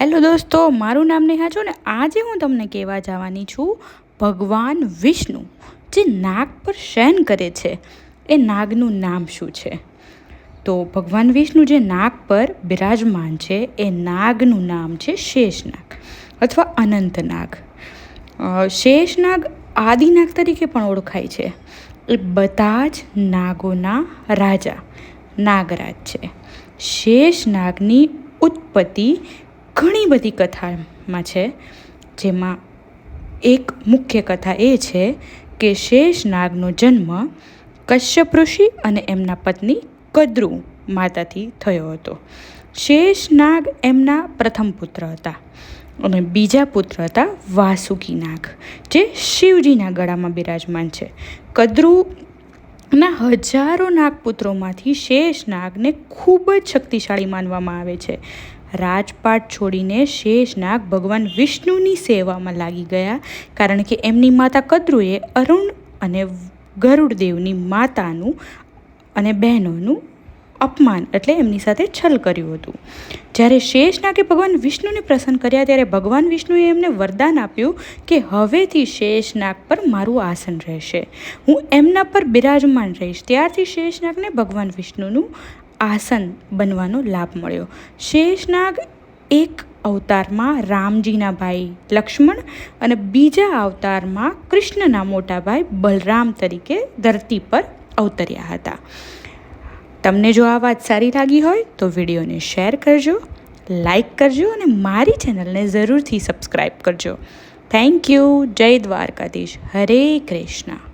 Hello દોસ્તો, મારું નામ નેહા છો ને આજે હું તમને કહેવા જવાની છું ભગવાન વિષ્ણુ, જે નાગ પર શયન કરે છે. એ નાગનું નામ શું છે? તો ભગવાન વિષ્ણુ જે નાગ પર બિરાજમાન છે, એ નાગનું નામ છે શેષનાગ અથવા અનંતનાગ. શેષનાગ આદિનાગ તરીકે પણ ઓળખાય છે. એ બધા જ નાગોના રાજા, નાગરાજ છે. શેષનાગની ઉત્પત્તિ ઘણી બધી કથામાં છે, જેમાં એક મુખ્ય કથા એ છે કે શેષનાગનો જન્મ કશ્યપ ઋષિ અને એમના પત્ની કદ્રુ માતાથી થયો હતો. શેષનાગ એમના પ્રથમ પુત્ર હતા. અને બીજા પુત્ર હતા વાસુકી નાગ, જે શિવજીના ગળામાં બિરાજમાન છે. કદ્રુના હજારો નાગપુત્રોમાંથી શેષનાગને ખૂબ જ શક્તિશાળી માનવામાં આવે છે. રાજપાટ છોડીને શેષનાગ ભગવાન વિષ્ણુની સેવામાં લાગી ગયા, કારણ કે એમની માતા કદ્રુએ અરુણ અને ગરુડદેવની માતાનું અને બહેનોનું અપમાન એટલે એમની સાથે છલ કર્યું હતું. જ્યારે શેષનાગે ભગવાન વિષ્ણુને પ્રસન્ન કર્યા, ત્યારે ભગવાન વિષ્ણુએ એમને વરદાન આપ્યું કે હવેથી શેષનાગ પર મારું આસન રહેશે. હું એમના પર બિરાજમાન રહીશ. ત્યારથી શેષનાગને ભગવાન વિષ્ણુનું આસન બનવાનો લાભ મળ્યો. શેષનાગ એક અવતારમાં રામજીના ભાઈ લક્ષ્મણ અને બીજા અવતારમાં કૃષ્ણના મોટા ભાઈ બલરામ તરીકે ધરતી પર અવતર્યા હતા. તમને જો આ વાત સારી લાગી હોય તો વિડીયોને શેર કરજો, લાઈક કરજો અને મારી ચેનલને જરૂરથી સબસ્ક્રાઈબ કરજો. Thank you. જય દ્વારકાધીશ. હરે કૃષ્ણ.